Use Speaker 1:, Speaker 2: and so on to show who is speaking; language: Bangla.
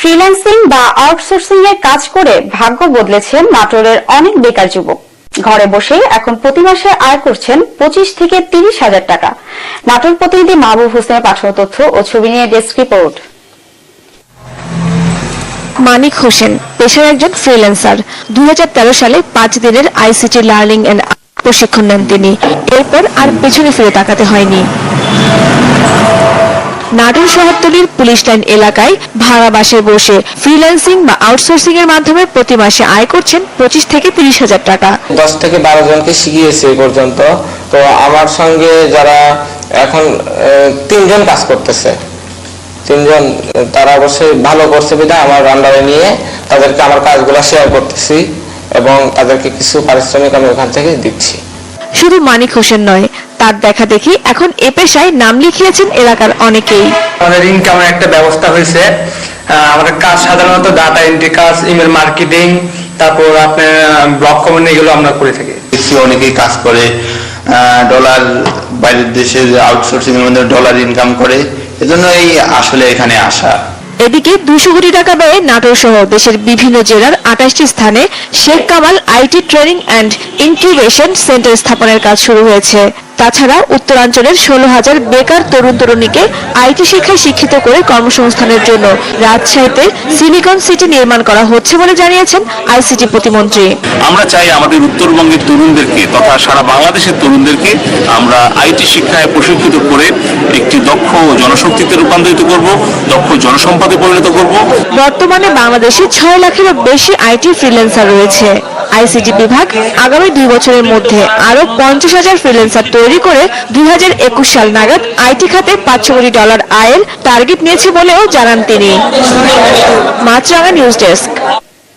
Speaker 1: ফ্রিল্যান্সিং বা আউটসোর্সিং এর কাজ করে ভাগ্য বদলেছেন নাটোরের অনেক বেকার যুবক। ঘরে বসেই এখন প্রতি মাসে আয় করছেন পঁচিশ থেকে তিরিশ হাজার টাকা। নাটোর প্রতিনিধি মাহবুব হোসেনের পাঠানো তথ্য ও ছবি নিয়ে ডেস্ক রিপোর্ট।
Speaker 2: মানিক হোসেন, পেশার একজন ফ্রিল্যান্সার। দুই হাজার তেরো সালে পাঁচ দিনের আইসিটি লার্নিং এন্ড প্রশিক্ষণ নেন তিনি। এরপর আর পেছনে ফিরে তাকাতে হয়নি। নাটোর শহরতলির পুলিশ লাইন এলাকায় ভাড়া বাসে বসে ফ্রিল্যান্সিং বা আউটসোর্সিং এর মাধ্যমে প্রতি মাসে আয় করছেন পঁচিশ থেকে তিরিশ হাজার টাকা।
Speaker 3: দশ থেকে বারো জনকে শিখিয়েছে এই পর্যন্ত। তো আমার সঙ্গে যারা এখন তিনজন কাজ করতেছে। তিনজন তারা অবশ্যই ভালো করছে বিধায় আমার আন্ডারে নিয়ে তাদেরকে আমার কাজগুলো শেয়ার করতেছি এবং তাদেরকে কিছু পারিশ্রমিক আমি ওখান থেকে দিচ্ছি।
Speaker 2: শুধু মানিক হোসেন নয় তার দেখা দেখি এখন এ পেশায় নাম লিখিয়েছেন এলাকার অনেকেই।
Speaker 4: আমাদের ইনকামের একটা ব্যবস্থা হয়েছে। আমাদের কাজ সাধারণত ডাটা এন্ট্রি কাজ ইমেল মার্কেটিং তারপর আপনার ব্লক কমেন্ট এগুলো আমরা করে থাকি।
Speaker 5: অনেকেই কাজ করে ডলার বাইরের দেশে আউটসোর্সিং এর মধ্যে ডলার ইনকাম করে এজন্য এই আসলে এখানে আসা।
Speaker 2: এদিকে দুশো কোটি টাকা ব্যয়ে নাটোর সহ দেশের বিভিন্ন জেলার আঠাশটি স্থানে Sheikh Kamal IT training and incubation centre স্থাপনের কাজ শুরু হয়েছে। তাছাড়া উত্তরাঞ্চলের ষোলো হাজার বেকার তরুণ তরুণীকে আইটি শিক্ষায় শিক্ষিত করে কর্মসংস্থানের জন্য রাজশাহীতে সিলিকন সিটি নির্মাণ করা হচ্ছে বলে জানিয়েছেন আইসিটি প্রতিমন্ত্রী।
Speaker 6: আমরা চাই আমাদের উত্তরবঙ্গের তরুণদেরকে তথা সারা বাংলাদেশের তরুণদেরকে আমরা আইটি শিক্ষায় প্রশিক্ষিত করে একটি দক্ষ জনশক্তিতে রূপান্তরিত করব দক্ষ জনসম্পদে পরিণত করব।
Speaker 2: বর্তমানে বাংলাদেশে ছয় লাখেরও বেশি আইটি ফ্রিল্যান্সার রয়েছে। আইসিটি বিভাগ আগামী দুই বছরের মধ্যে আরও পঞ্চাশ হাজার ফ্রিল্যান্সার তৈরি করে দুই হাজার একুশ সাল নাগাদ আইটি খাতে পাঁচশো কোটি ডলার আয়ের টার্গেট নিয়েছে বলেও জানান তিনি। Maasranga news desk.